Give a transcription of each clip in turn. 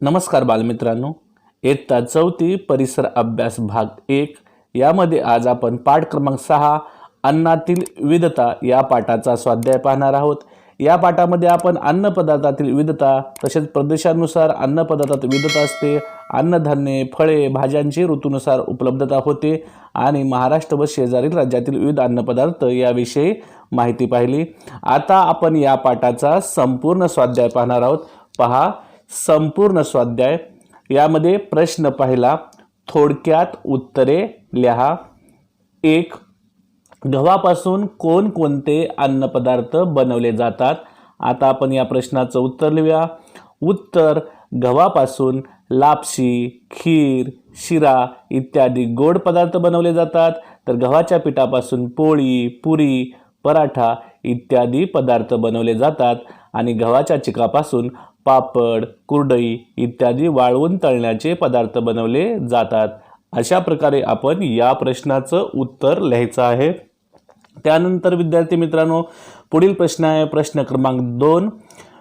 नमस्कार बालमित्रांनो. इयत्ता चौथी परिसर अभ्यास भाग एक. यामध्ये आज आपण पाठ क्रमांक सहा अन्नातील विविधता या पाठाचा स्वाध्याय पाहणार आहोत. या पाठामध्ये आपण अन्नपदार्थातील विविधता तसेच प्रदेशानुसार अन्नपदार्थात विविधता असते. अन्नधान्ये फळे भाज्यांची ऋतूनुसार उपलब्धता होते. आणि महाराष्ट्र व शेजारील राज्यातील विविध अन्नपदार्थ याविषयी माहिती पाहिली. आता आपण या पाठाचा संपूर्ण स्वाध्याय पाहणार आहोत. पहा संपूर्ण स्वाध्याय. यामध्ये प्रश्न पाहिला थोडक्यात उत्तरे लिहा. एक गव्हापासून कोणकोणते अन्नपदार्थ बनवले जातात? आता आपण या प्रश्नाचं उत्तर लिहूया. उत्तर गव्हापासून लापशी खीर शिरा इत्यादी गोड पदार्थ बनवले जातात. तर गव्हाच्या पिठापासून पोळी पुरी पराठा इत्यादी पदार्थ बनवले जातात. आणि गव्हाच्या चिकापासून पापड कुरडई इत्यादी वाळवून तळण्याचे पदार्थ बनवले जातात. अशा प्रकारे आपण या प्रश्नाचं उत्तर लिहायचं आहे. त्यानंतर विद्यार्थी मित्रांनो पुढील प्रश्न आहे. प्रश्न क्रमांक दोन.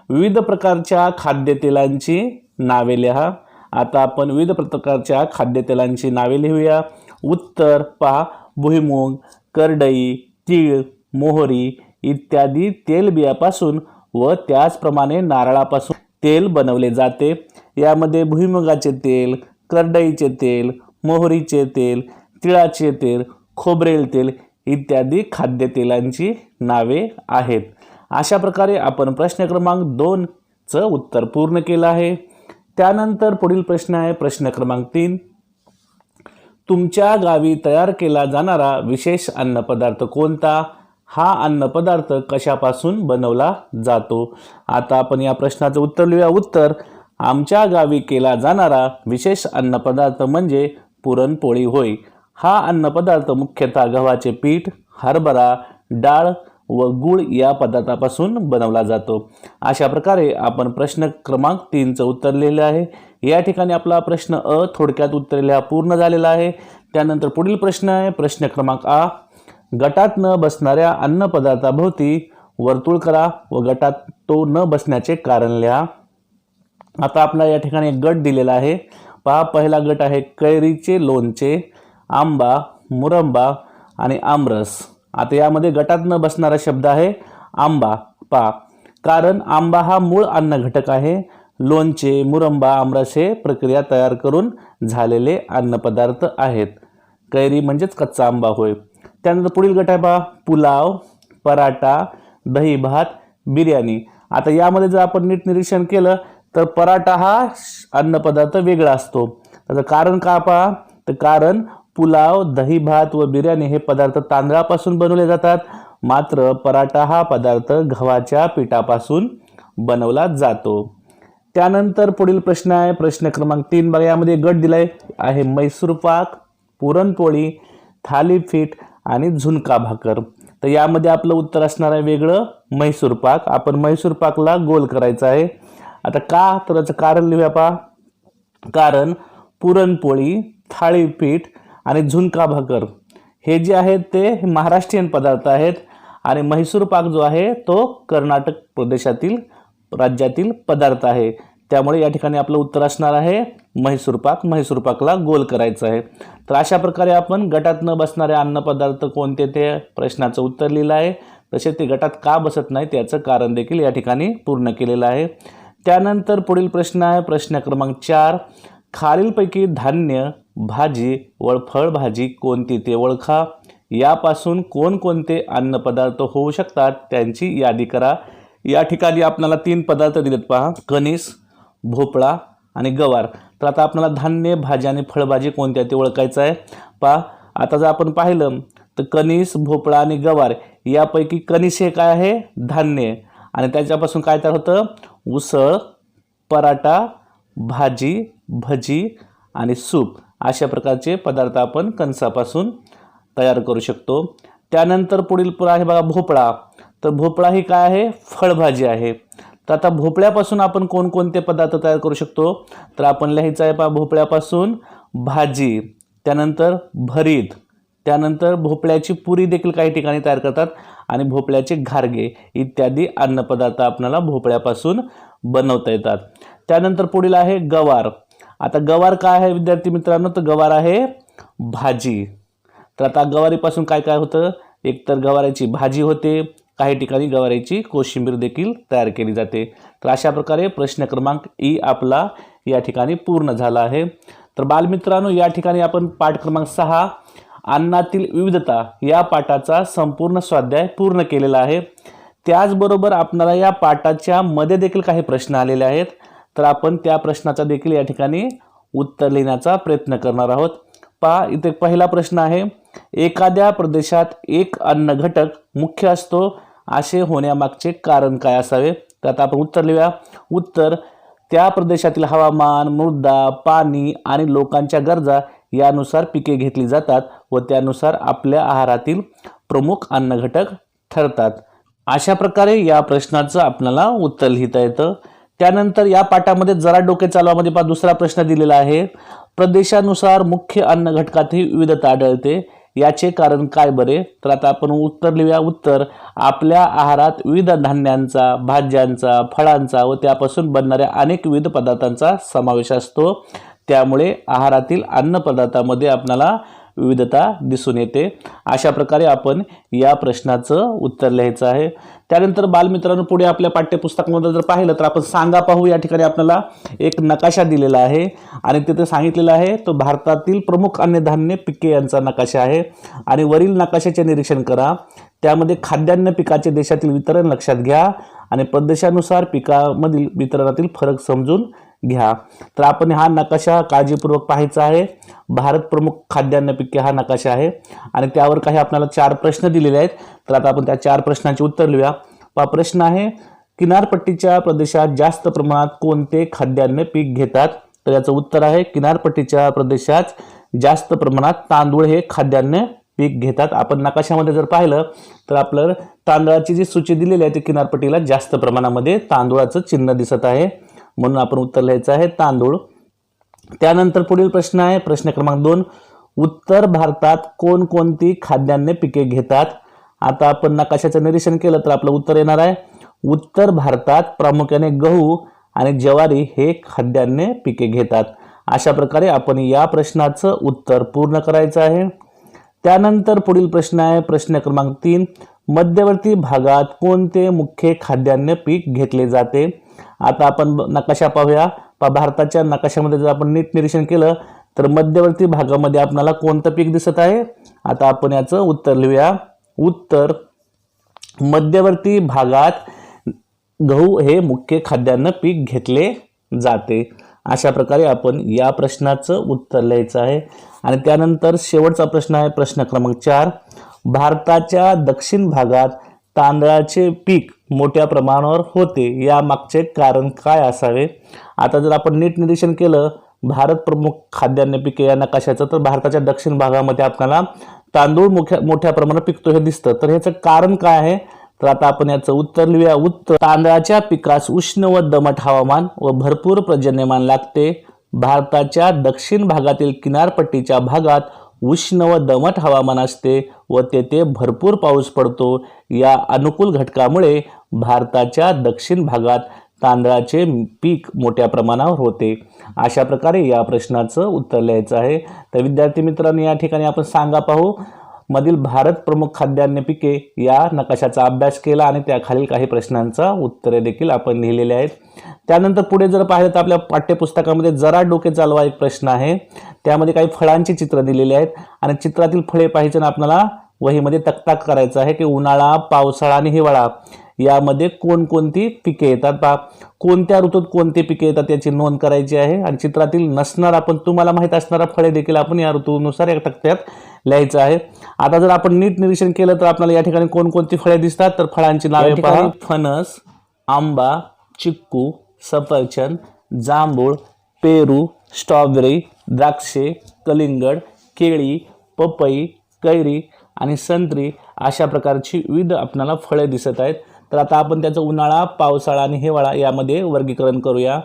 विविध प्रकारच्या खाद्यतेलांची नावे लिहा. आता आपण विविध प्रकारच्या खाद्यतेलांची नावे लिहूया. उत्तर पहा भुईमूग करडई तीळ मोहरी इत्यादी तेलबियापासून व त्याचप्रमाणे नारळापासून. तेल बनवले जाते. यामध्ये भुईमुगाचे तेल करडईचे तेल मोहरीचे तेल तिळाचे तेल खोबरेल तेल इत्यादी खाद्यतेलांची नावे आहेत. अशा प्रकारे आपण प्रश्न क्रमांक दोनचं उत्तर पूर्ण केलं आहे. त्यानंतर पुढील प्रश्न आहे प्रश्न क्रमांक तीन. तुमच्या गावी तयार केला जाणारा विशेष अन्नपदार्थ कोणता? हा अन्नपदार्थ कशापासून बनवला जातो? आता आपण या प्रश्नाचं उत्तर लिहूया. उत्तर आमच्या गावी केला जाणारा विशेष अन्नपदार्थ म्हणजे पुरणपोळी होय. हा अन्नपदार्थ मुख्यतः गव्हाचे पीठ हरभरा डाळ व गूळ या पदार्थापासून बनवला जातो. अशा प्रकारे आपण प्रश्न क्रमांक तीनचं उत्तर लिहिलं आहे. या ठिकाणी आपला प्रश्न अ थोडक्यात उत्तर लिहा पूर्ण झालेला आहे. त्यानंतर पुढील प्रश्न आहे. प्रश्न क्रमांक आ. गटात न बसणाऱ्या अन्नपदार्थाभोवती वर्तुळ करा व गटात तो न बसण्याचे कारण लिहा. आता आपला या ठिकाणी एक गट दिलेला आहे. पहा पहिला गट आहे कैरीचे लोणचे आंबा मुरंबा आणि आमरस. आता यामध्ये गटात न बसणारा शब्द आहे आंबा. पा कारण आंबा हा मूळ अन्न घटक आहे. लोणचे मुरंबा आमरस हे प्रक्रिया तयार करून झालेले अन्नपदार्थ आहेत. कैरी म्हणजेच कच्चा आंबा होय. त्यानंतर पुढील गट आहे पहा पुलाव पराठा दही भात बिर्याणी. आता यामध्ये जर आपण नीट निरीक्षण केलं तर पराठा हा अन्नपदार्थ वेगळा असतो. त्याचं कारण का पहा तर कारण पुलाव दही भात व बिर्याणी हे पदार्थ तांदळापासून बनवले जातात. मात्र पराठा हा पदार्थ गव्हाच्या पिठापासून बनवला जातो. त्यानंतर पुढील प्रश्न आहे प्रश्न क्रमांक तीन बघा यामध्ये गट दिलाय आहे मैसूर पाक पुरणपोळी थालीपीठ आणि झुणका भाकर. तर यामध्ये आपलं उत्तर असणार आहे वेगळं म्हैसूर पाक. आपण म्हैसूर पाकला गोल करायचा आहे. आता का तर याचं कारण लिहूया पा कारण पुरणपोळी थाळीपीठ आणि झुणका भाकर हे जे आहेत ते महाराष्ट्रीयन पदार्थ आहेत आणि म्हैसूर पाक जो आहे तो कर्नाटक प्रदेशातील राज्यातील पदार्थ आहे. त्यामुळे या ठिकाणी आपलं उत्तर असणार आहे म्हैसूर पाक. म्हैसूर पाकला गोल करायचं आहे. तर अशा प्रकारे आपण गटात न बसणारे अन्नपदार्थ कोणते ते प्रश्नाचं उत्तर लिहिलं आहे. तसेच ते गटात का बसत नाही त्याचं कारण देखील या ठिकाणी पूर्ण केलेलं आहे. त्यानंतर पुढील प्रश्न आहे. प्रश्न क्रमांक चार. खालीलपैकी धान्य भाजी व फळभाजी कोणती ते ओळखा. यापासून कोणकोणते अन्नपदार्थ होऊ शकतात? त्यांची यादी करा. या ठिकाणी आपल्याला तीन पदार्थ दिलेत पहा. कणीस भोपळा आणि गवार. तर आता आपल्याला धान्य भाजी आणि फळभाजी कोणत्या ते ओळखायचं आहे. पहा आता जर आपण पाहिलं तर कणीस भोपळा आणि गवार यापैकी कणीस हे काय आहे? धान्य. आणि त्याच्यापासून काय तयार होतं? उसळ पराठा भाजी भजी आणि सूप. अशा प्रकारचे पदार्थ आपण कणसापासून तयार करू शकतो. त्यानंतर पुढील पुरा आहे बघा भोपळा. तर भोपळा ही काय आहे? फळभाजी आहे. तर आता भोपळ्यापासून आपण कोणकोणते पदार्थ तयार करू शकतो? तर आपण लिहायचं आहे पा भोपळ्यापासून भाजी त्यानंतर भरीत त्यानंतर भोपळ्याची पुरी देखील काही ठिकाणी तयार करतात आणि भोपळ्याचे घारगे इत्यादी अन्नपदार्थ आपल्याला भोपळ्यापासून बनवता येतात. त्यानंतर पुढील आहे गवार. आता गवार काय आहे विद्यार्थी मित्रांनो? तर गवार आहे भाजी. तर आता गवारीपासून काय काय होतं? एकतर गवाराची भाजी होते काही ठिकाणी गवारीची कोशिंबीर देखील तयार केली जाते. तर अशा प्रकारे प्रश्न क्रमांक ई आपला या ठिकाणी पूर्ण झाला आहे. तर बालमित्रांनो या ठिकाणी आपण पाठ क्रमांक सहा अन्नातील विविधता या पाठाचा संपूर्ण स्वाध्याय पूर्ण केलेला आहे. त्याचबरोबर आपणाला या पाठाच्या मध्ये देखील काही प्रश्न आलेले आहेत. तर आपण त्या प्रश्नाचा देखील या ठिकाणी उत्तर लिहिण्याचा प्रयत्न करणार आहोत. पा इथे पहिला प्रश्न आहे एखाद्या प्रदेशात एक अन्न घटक मुख्य असतो असे होण्यामागचे कारण काय असावे? तर आता आपण उत्तर लिहूया. उत्तर त्या प्रदेशातील हवामान मृदा पाणी आणि लोकांच्या गरजा यानुसार पिके घेतली जातात व त्यानुसार आपल्या आहारातील प्रमुख अन्न घटक ठरतात. अशा प्रकारे या प्रश्नाचं आपल्याला उत्तर लिहिता येतं. त्यानंतर या पाठामध्ये जरा डोके चालवामध्ये पहा दुसरा प्रश्न दिलेला आहे. प्रदेशानुसार मुख्य अन्न घटकातही विविधता आढळते. याचे कारण काय बरे? तर आता आपण उत्तर लिहूया. उत्तर आपल्या आहारात विविध धान्यांचा भाज्यांचा फळांचा व त्यापासून बनणाऱ्या अनेक विविध पदार्थांचा समावेश असतो. त्यामुळे आहारातील अन्न पदार्थामध्ये आपल्याला विविधता दिसून येते. अशा प्रकारे आपण या प्रश्नाचं उत्तर लिहायचं आहे. त्यानंतर बालमित्रांनो पुढे आपल्या पाठ्यपुस्तकामध्ये जर पाहिलं तर आपण सांगा पाहू या ठिकाणी आपल्याला एक नकाशा दिलेला आहे. आणि तिथे सांगितलेलं आहे तो भारतातील प्रमुख अन्नधान्य पिके यांचा नकाशा आहे. आणि वरील नकाशाचे निरीक्षण करा. त्यामध्ये खाद्यान्न पिकाचे देशातील वितरण लक्षात घ्या. आणि प्रदेशानुसार पिकामधील वितरणातील फरक समजून घ्या. तर आपण हा नकाशा काळजीपूर्वक पाहायचा आहे. भारत प्रमुख खाद्यान्नपैकी हा नकाशा आहे. आणि त्यावर काही आपल्याला चार प्रश्न दिलेले आहेत. तर आता आपण त्या चार प्रश्नांची उत्तर लिहूया. पहा प्रश्न आहे किनारपट्टीच्या प्रदेशात जास्त प्रमाणात कोणते खाद्यान्न पीक घेतात? तर याचं उत्तर आहे किनारपट्टीच्या प्रदेशात जास्त प्रमाणात तांदूळ हे खाद्यान्न पीक घेतात. आपण नकाशामध्ये जर पाहिलं तर आपलं तांदळाची जी सूची दिलेली आहे ती किनारपट्टीला जास्त प्रमाणामध्ये तांदूळाचं चिन्ह दिसत आहे. म्हणून आपण उत्तर लिहायचं आहे तांदूळ. त्यानंतर पुढील प्रश्न आहे प्रश्न क्रमांक दोन. उत्तर भारतात कोणकोणती खाद्यान्ने पिके घेतात? आता आपण नकाशाचं निरीक्षण केलं तर आपलं उत्तर येणार आहे. उत्तर भारतात प्रामुख्याने गहू आणि ज्वारी हे खाद्यान्ने पिके घेतात. अशा प्रकारे आपण या प्रश्नाचं उत्तर पूर्ण करायचं आहे. त्यानंतर पुढील प्रश्न आहे प्रश्न क्रमांक तीन. मध्यवर्ती भागात कोणते मुख्य खाद्यान्न पीक घेतले जाते? आता आपण नकाशा पाहूया. पा भारताच्या नकाशामध्ये जर आपण नीट निरीक्षण केलं तर मध्यवर्ती भागामध्ये आपल्याला कोणतं पीक दिसत आहे? आता आपण याचं उत्तर लिहूया. उत्तर मध्यवर्ती भागात गहू हे मुख्य खाद्यान्न पीक घेतले जाते. अशा प्रकारे आपण या प्रश्नाचं उत्तर लिहायचं आहे. आणि त्यानंतर शेवटचा प्रश्न आहे प्रश्न क्रमांक चार. भारताच्या दक्षिण भागात तांदळाचे पीक मोठ्या प्रमाणावर होते. या मागचे कारण काय असावे? आता जर आपण नीट निरीक्षण केलं भारत प्रमुख खाद्यान्न पिके या नकाशाचं तर भारताच्या दक्षिण भागामध्ये आपल्याला तांदूळ मोठ्या मोठ्या प्रमाणात पिकतो हे दिसतं. तर ह्याचं कारण काय आहे? तर आता आपण याचं उत्तर लिहूया. उत्तर तांदळाच्या पिकास उष्ण व दमट हवामान व भरपूर पर्जन्यमान लागते. भारताच्या दक्षिण भागातील किनारपट्टीच्या भागात उष्ण व दमट हवामान असते व तेथे भरपूर पाऊस पडतो. या अनुकूल घटकामुळे भारताच्या दक्षिण भागात तांदळाचे पीक मोठ्या प्रमाणावर होते. अशा प्रकारे या प्रश्नाचं उत्तर लिहायचं आहे. तर विद्यार्थी मित्रांनो या ठिकाणी आपण सांगा पाहू. मधील भारत प्रमुख खाद्यान्न पिके या नकाशाचा अभ्यास केला आणि त्याखालील काही प्रश्नांचा उत्तरे देखील आपण लिहिलेले आहेत. त्यानंतर पुढे जर पाहिलं तर आपल्या पाठ्यपुस्तकामध्ये जरा डोके चालवा एक प्रश्न आहे. त्यामध्ये काही फळांची चित्र दिलेली आहेत आणि चित्रातील फळे पाहिजे ना आपल्याला वहीमध्ये तक्ता करायचा आहे की उन्हाळा पावसाळा आणि हिवाळा यामध्ये कोणकोणती पिके येतात बा कोणत्या ऋतूत कोणती पिके येतात याची नोंद करायची आहे आणि चित्रातील नसणार आपण तुम्हाला माहीत असणारा फळे देखील आपण या ऋतूनुसार या तक्त्यात लिहायचं आहे. आता जर आपण नीट निरीक्षण केलं तर आपल्याला या ठिकाणी कोणकोणती फळे दिसतात? तर फळांची नावे पहा. फणस आंबा चिक्कू सफरचंद जांभूळ पेरू स्ट्रॉबेरी द्राक्षे कलिंगड केळी पपई कैरी आणि संत्री अशा प्रकारची विविध आपल्याला फळे दिसत आहेत. तर आता आपण त्याचं उन्हाळा पावसाळा आणि हिवाळा यामध्ये वर्गीकरण करूया.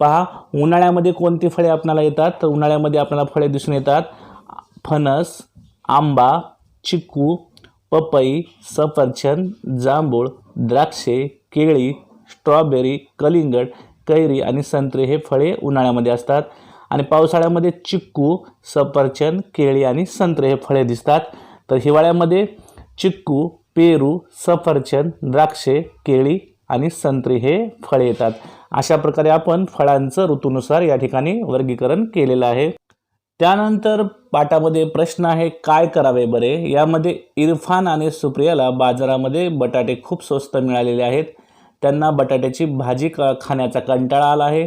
पहा उन्हाळ्यामध्ये कोणती फळे आपल्याला येतात? तर उन्हाळ्यामध्ये आपल्याला फळे दिसून येतात. फणस आंबा चिक्कू पपई सफरचंद जांभूळ द्राक्षे केळी स्ट्रॉबेरी कलिंगड कैरी आणि संत्रे हे फळे उन्हाळ्यामध्ये असतात. आणि पावसाळ्यामध्ये चिक्कू सफरचंद केळी आणि संत्रे हे फळे दिसतात. तर हिवाळ्यामध्ये चिक्कू पेरू सफरचंद द्राक्षे केळी आणि संत्री हे फळे येतात. अशा प्रकारे आपण फळांचं ऋतूनुसार या ठिकाणी वर्गीकरण केलेलं आहे. त्यानंतर पाठामध्ये प्रश्न आहे काय करावे बरे? यामध्ये इरफान आणि सुप्रियाला बाजारामध्ये बटाटे खूप स्वस्त मिळालेले आहेत. त्यांना बटाट्याची भाजी क खाण्याचा कंटाळा आला आहे.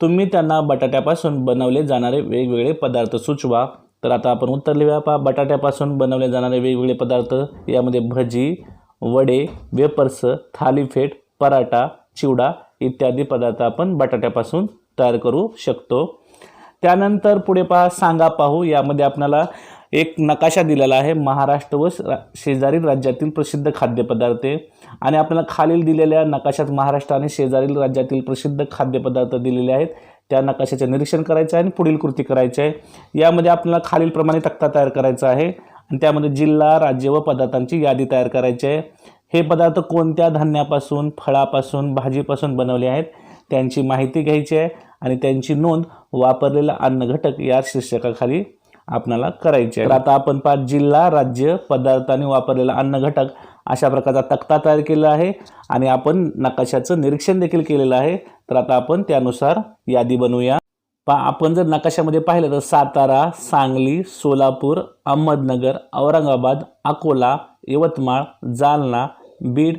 तुम्ही त्यांना बटाट्यापासून बनवले जाणारे वेगवेगळे पदार्थ सुचवा. तर आता आपण उत्तर लिहूया. पहा बटाट्यापासून बनवले जाणारे वेगवेगळे पदार्थ. यामध्ये भजी वडे वेपर्स थालीफेट पराठा चिवडा इत्यादी पदार्थ आपण बटाट्यापासून तयार करू शकतो. त्यानंतर पुढे पहा सांगा पाहू. यामध्ये आपल्याला एक नकाशा दिलेला आहे. महाराष्ट्र व रा- शेजारील राज्यातील प्रसिद्ध खाद्यपदार्थ आहे. आणि आपल्याला खालील दिलेल्या नकाशात महाराष्ट्र आणि शेजारील राज्यातील प्रसिद्ध खाद्यपदार्थ दिलेले आहेत. त्या नकाशाचे निरीक्षण करायचं आहे आणि पुढील कृती करायची आहे. यामध्ये आपल्याला खालीलप्रमाणे तक्ता तयार करायचा आहे. आणि त्यामध्ये जिल्हा राज्य व पदार्थांची यादी तयार करायची आहे. हे पदार्थ कोणत्या धान्यापासून फळापासून भाजीपासून बनवले आहेत त्यांची माहिती घ्यायची आहे. आणि त्यांची नोंद वापरलेला अन्न घटक या शीर्षकाखाली आपणाला करायचे तर आता आपण पाच जिल्हा राज्य पदार्थाने वापरलेला अन्न घटक अशा प्रकारचा तक्ता तयार केला आहे आणि आपण नकाशाचं निरीक्षण देखील केलेलं आहे. तर आता आपण त्यानुसार यादी बनवूया. पा आपण जर नकाशामध्ये पाहिलं तर सातारा सांगली सोलापूर अहमदनगर औरंगाबाद अकोला यवतमाळ जालना बीड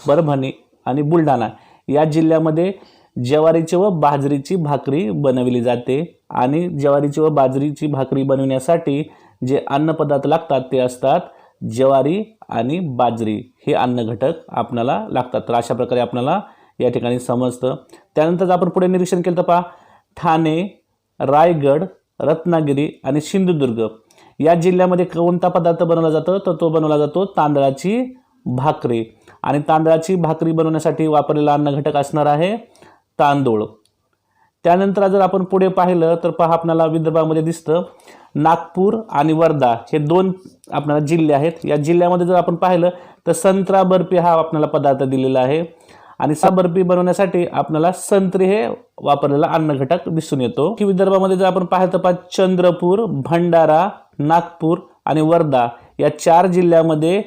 परभणी आणि बुलढाणा या जिल्ह्यामध्ये ज्वारीची व बाजरीची भाकरी बनवली जाते. आणि ज्वारीची व बाजरीची भाकरी बनवण्यासाठी जे अन्नपदार्थ लागतात ते असतात ज्वारी आणि बाजरी. हे अन्न घटक आपणाला लागतात. तर अशा प्रकारे आपणाला या ठिकाणी समजतं. त्यानंतर आपण पुढे निरीक्षण केलं तर पहा. ठाणे रायगड रत्नागिरी आणि सिंधुदुर्ग. या जिल्ह्यामध्ये कोणता पदार्थ बनवला जातो? तर तो बनवला जातो तांदळाची भाकरी. आणि तांदळाची भाकरी बनवण्यासाठी वापरलेला अन्न घटक असणार आहे तांदूळ. त्यानंतर जर आपण पुढे पाहिलं तर पहा आपल्याला विदर्भामध्ये दिसतं नागपूर आणि वर्धा हे दोन आपल्याला जिल्हे आहेत. या जिल्ह्यामध्ये जर आपण पाहिलं तर संत्रा बर्फी हा आपल्याला पदार्थ दिलेला आहे. आणि सा बर्फी बनवण्यासाठी आपल्याला संत्री हे वापरलेला अन्न घटक दिसून येतो. की विदर्भामध्ये जर आपण पाहिलं तर पहा चंद्रपूर भंडारा नागपूर आणि वर्धा या चार जिल्ह्यामध्ये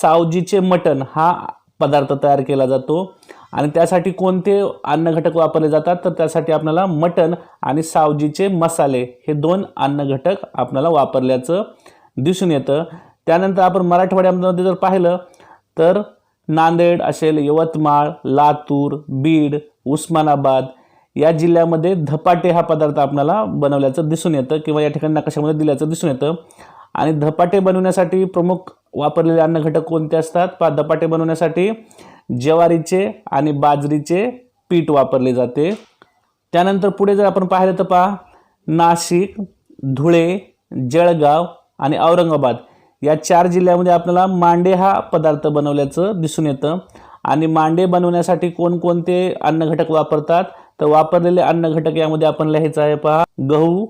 सावजीचे मटण हा पदार्थ तयार केला जातो. आणि त्यासाठी कोणते अन्न घटक वापरले जातात? तर त्यासाठी आपल्याला मटण आणि सावजीचे मसाले हे दोन अन्न घटक आपल्याला वापरल्याचं दिसून येतं. त्यानंतर आपण मराठवाड्यामध्ये जर पाहिलं तर नांदेड असेल यवतमाळ लातूर बीड उस्मानाबाद या जिल्ह्यामध्ये धपाटे हा पदार्थ आपल्याला बनवल्याचं दिसून येतं किंवा या ठिकाणी नकाशामध्ये दिल्याचं दिसून येतं. आणि धपाटे बनवण्यासाठी प्रमुख वापरलेले अन्न घटक कोणते असतात? पा धपाटे बनवण्यासाठी ज्वारीचे आणि बाजरीचे पीठ वापरले जाते. त्यानंतर पुढे जर आपण पाहिलं तर पहा नाशिक धुळे जळगाव आणि औरंगाबाद या चार जिल्ह्यामध्ये आपल्याला मांडे हा पदार्थ बनवल्याचं दिसून येतं. आणि मांडे बनवण्यासाठी कोणकोणते अन्नघटक वापरतात? तर वापरलेले अन्नघटक यामध्ये आपण लिहायचं आहे पहा गहू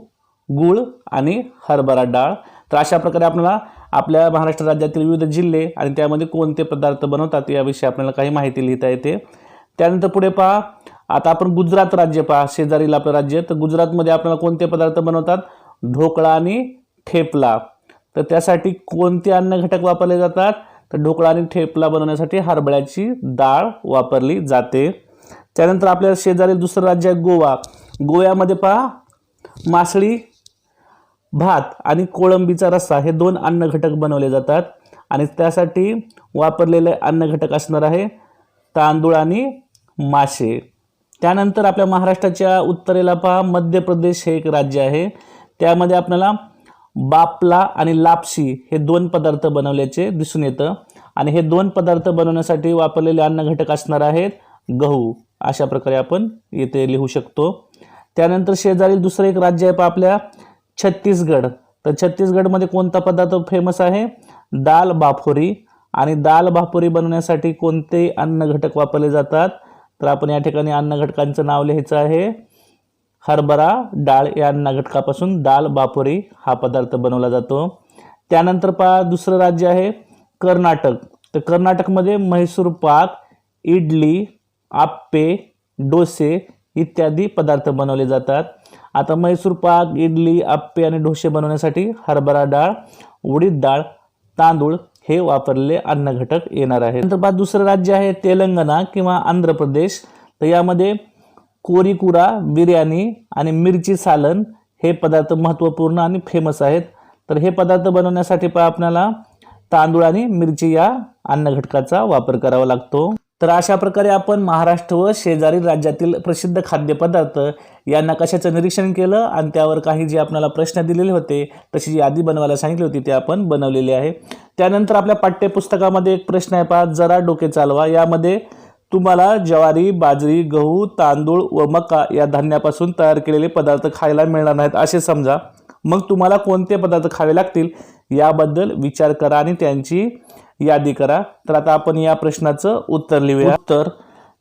गूळ आणि हरभरा डाळ. तर अशा प्रकारे आपल्याला आपल्या महाराष्ट्र राज्यातील विविध जिल्हे आणि त्यामध्ये कोणते पदार्थ बनवतात याविषयी आपल्याला काही माहिती लिहिता येते. त्यानंतर पुढे पहा. आता आपण गुजरात राज्य पहा. शेजारील आपलं राज्य. तर गुजरातमध्ये आपल्याला कोणते पदार्थ बनवतात? ढोकळा आणि ठेपला. तर त्यासाठी कोणते अन्न घटक वापरले जातात? तर ढोकळा आणि ठेपला बनवण्यासाठी हरभऱ्याची डाळ वापरली जाते. त्यानंतर आपल्या शेजारील दुसरं राज्य आहे गोवा. गोव्यामध्ये पहा. मासळी भात आणि कोळंबीचा रस्सा हे दोन अन्न घटक बनवले जातात. आणि त्यासाठी वापरलेले अन्न घटक असणार आहे तांदूळ आणि मासे. त्यानंतर आपल्या महाराष्ट्राच्या उत्तरेला पहा. मध्य प्रदेश हे एक राज्य आहे. त्यामध्ये आपल्याला बापला आणि लापशी हे दोन पदार्थ बनवल्याचे दिसून येतं. आणि हे दोन पदार्थ बनवण्यासाठी वापरलेले अन्न घटक असणार आहेत गहू. अशा प्रकारे आपण येथे लिहू शकतो. त्यानंतर शेजारील दुसरं एक राज्य आहे पहा आपल्या छत्तीसगड. तर छत्तीसगडमध्ये कोणता पदार्थ फेमस आहे? दाल बाफोरी. आणि दाल बाफोरी बनवण्यासाठी कोणते अन्न घटक वापरले जातात? तर आपण या ठिकाणी अन्न घटकांचं नाव लिहायचं आहे. हरभरा डाळ या अन्न घटकापासून दाल बाफोरी हा पदार्थ बनवला जातो. त्यानंतर पहा दुसरं राज्य आहे कर्नाटक. तर कर्नाटकमध्ये म्हैसूर पाक इडली आप्पे डोसे इत्यादी पदार्थ बनवले जातात. आता मैसूर पाक इडली आप्पे आणि डोसे बनवण्यासाठी हरभरा डाळ उडीद डाळ तांदूळ हे वापरलेले अन्न घटक येणार आहेत. नंतर बाद दुसरं राज्य आहे तेलंगणा किंवा आंध्र प्रदेश. तर यामध्ये कोरीकुरा बिर्याणी आणि मिरची सालन हे पदार्थ महत्त्वपूर्ण आणि फेमस आहेत. तर हे पदार्थ बनवण्यासाठी पण आपल्याला तांदूळ आणि मिरची या अन्न घटकाचा वापर करावा लागतो. तर अशा प्रकारे आपण महाराष्ट्र व शेजारी राज्यातील प्रसिद्ध खाद्यपदार्थ या नकाशाचं निरीक्षण केलं आणि त्यावर काही जे आपल्याला प्रश्न दिलेले होते तशी जी यादी बनवायला सांगितली होती ते आपण बनवलेली आहे. त्यानंतर आपल्या पाठ्यपुस्तकामध्ये एक प्रश्न आहे पहा जरा डोके चालवा. यामध्ये तुम्हाला ज्वारी बाजरी गहू तांदूळ व मका या धान्यापासून तयार केलेले पदार्थ खायला मिळणार नाहीत असे समजा. मग तुम्हाला कोणते पदार्थ खावे लागतील? याबद्दल विचार करा आणि त्यांची यादी करा. तर आता आपण या प्रश्नाचं उत्तर लिहूया. उत्तर.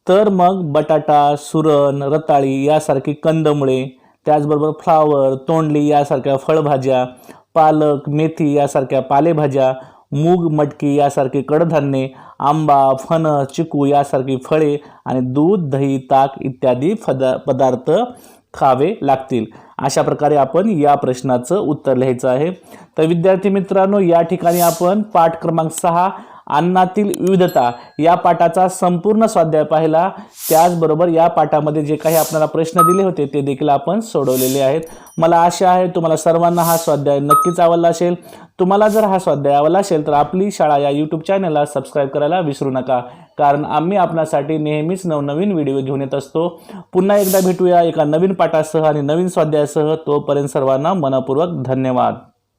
तर मग बटाटा सुरण रताळी यासारखी कंदमुळे त्याचबरोबर फ्लावर तोंडली यासारख्या फळभाज्या पालक मेथी यासारख्या पालेभाज्या मूग मटकी यासारखी कडधान्ये आंबा फणस चिकू यासारखी फळे आणि दूध दही ताक इत्यादी पदा पदार्थ खावे लागतील. अशा प्रकारे आपण या प्रश्नाचं उत्तर लिहायचं आहे. तर विद्यार्थी मित्रांनो या ठिकाणी आपण पाठ क्रमांक सहा अन्नातील विविधता या पाठाचा संपूर्ण स्वाध्याय पाहिला. त्याचबरोबर या पाठामध्ये जे काही आपल्याला प्रश्न दिले होते ते देखील आपण सोडवलेले आहेत. मला आशा आहे तुम्हाला सर्वांना हा स्वाध्याय नक्कीच आवडला असेल. तुम्हाला जर हा स्वाध्याय आवडला असेल तर आपली शाळा या यूट्यूब चॅनलला सबस्क्राईब करायला विसरू नका. कारण आम्ही आपणासाठी नेहमीच नवनवीन व्हिडिओ घेऊन येत असतो. पुन्हा एकदा भेटूया एका नवीन पाठासह आणि नवीन स्वाध्यायासह. तोपर्यंत सर्वांना मनपूर्वक धन्यवाद.